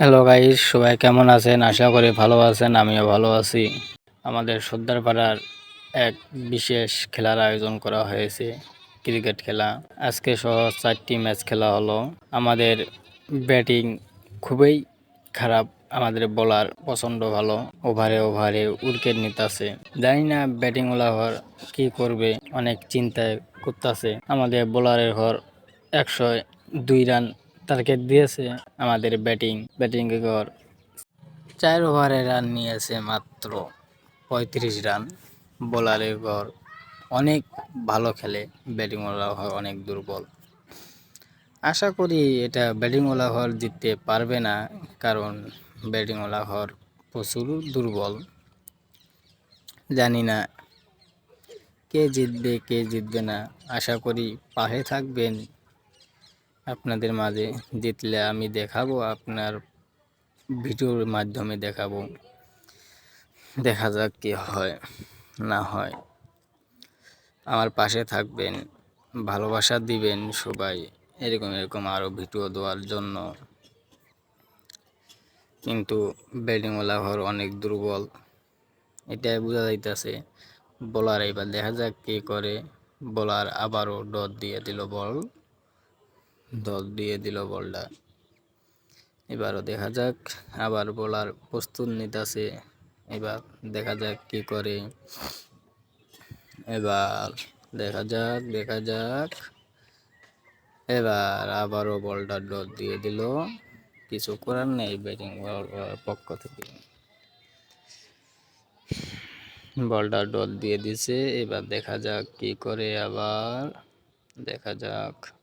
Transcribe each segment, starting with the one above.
Hello guys সবাই কেমন আছেন? আশা করি ভালো আছেন, আমিও ভালো আছি। আমাদের সর্দারপাড়ার এক বিশেষ খেলার আয়োজন করা হয়েছে, ক্রিকেট খেলা। আজকে সহ চারটি ম্যাচ খেলা হলো। আমাদের ব্যাটিং খুবই খারাপ, আমাদের বোলার প্রচণ্ড ভালো, ওভারে ওভারে উইকেট নিতেছে। জানি না ব্যাটিং ঘর কি করবে, অনেক চিন্তায় করতেছে আমাদের বোলারের ঘর একশো দুই রান টার্গেট দিয়েছে আমাদের ব্যাটিং ব্যাটিং ঘর চার ওভারে রান নিয়েছে মাত্র পঁয়ত্রিশ রান বোলারের ঘর অনেক ভালো খেলে ব্যাটিং ওলা ঘর অনেক দুর্বল। আশা করি এটা ব্যাটিং ওলা ঘর জিততে পারবে না, কারণ ব্যাটিং ওলা ঘর প্রচুর দুর্বল। জানি না কে জিতবে কে জিতবে না, আশা করি পাশে থাকবেন আপনাদের মাঝে জিতলে আমি দেখাবো, আপনার ভিডিওর মাধ্যমে দেখাবো। দেখা যাক কি হয়, না হয়। আমার পাশে থাকবেন, ভালোবাসা দিবেন সবাই, এরকম এরকম আরও ভিডিও দেওয়ার জন্য। কিন্তু ব্যাটিংওয়ালা ঘর অনেক দুর্বল, এটাই বোঝা যাইতেছে। বলার এবার দেখা যাক কি করে, বলার আবারও ডট দিয়ে দিল বল। দল দিয়ে দিল বলটা। এবারও দেখা যাক, আবার বোলার প্রস্তুত নিতেছে। এবার দেখা যাক কি করে। এবার দেখা যাক দেখা যাক। এবার আবারও বলটা ডট দিয়ে দিল। কিছু করার নেই ব্যাটিং পক্ষ থেকে। বলটা ডট দিয়ে দিছে। এবার দেখা যাক কি করে আবার। দেখা যাক।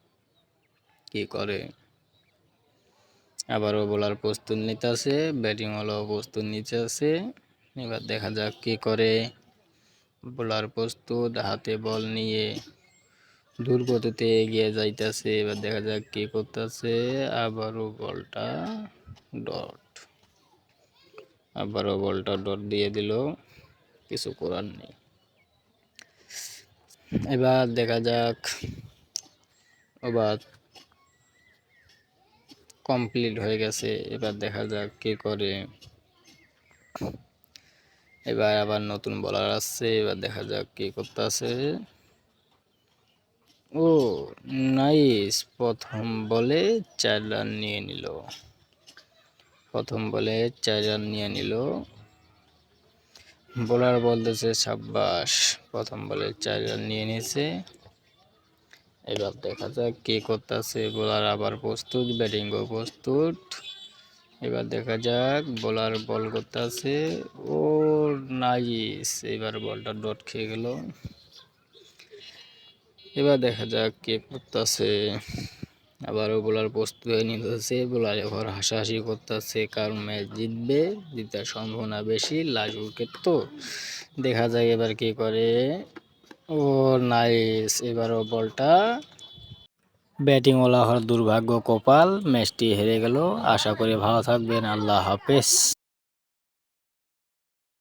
কি করে? আবারও বোলার প্রস্তুত নিতে আছে ব্যাটিং হলো প্রস্তুত নিতে আছে এবার দেখা যাক কি করে। বোলার প্রস্তুত, হাতে বল নিয়ে দুর্গতিতে এগিয়ে যাইতেছে। এবার দেখা যাক কি করতেছে। আবারও বলটা ডট। আবারও বলটা ডট দিয়ে দিল। কিছু করার নেই। এবার দেখা যাক। আবার কমপ্লিট হয়ে গেছে। এবার দেখা যাক কি করে। এবার আবার নতুন বলার আসছে। এবার দেখা যাক কি করতেছে ও, নাইস। প্রথম বলে চার রান নিয়ে নিল। প্রথম বলে চার রান নিয়ে নিল। বোলার বলতেছে সাব্বাস। প্রথম বলে চার রান নিয়ে নিয়েছে। এবার দেখা যাক কে করতেছে। বোলার আবার প্রস্তুত ব্যাটিংও প্রস্তুত। এবার দেখা যাক বোলার বল করতেছে। ও নাইস, এবার বলটা ডট খেয়ে গেল। এবার দেখা যাক কে করতেছে। আবারও বোলার প্রস্তুত হয়ে নিতেছে। বোলার এবার হাসাহাসি করতেছে কারণ ম্যাচ জিতবে, জিতার সম্ভাবনা বেশি লাস্ট উইকেট তো। দেখা যাক এবার কি করে। ও নাইস, এবারও বলটা। ব্যাটিংওয়ালা হওয়ার দুর্ভাগ্য, কপাল, ম্যাচটি হেরে গেল। আশা করি ভালো থাকবেন, আল্লাহ হাফেজ।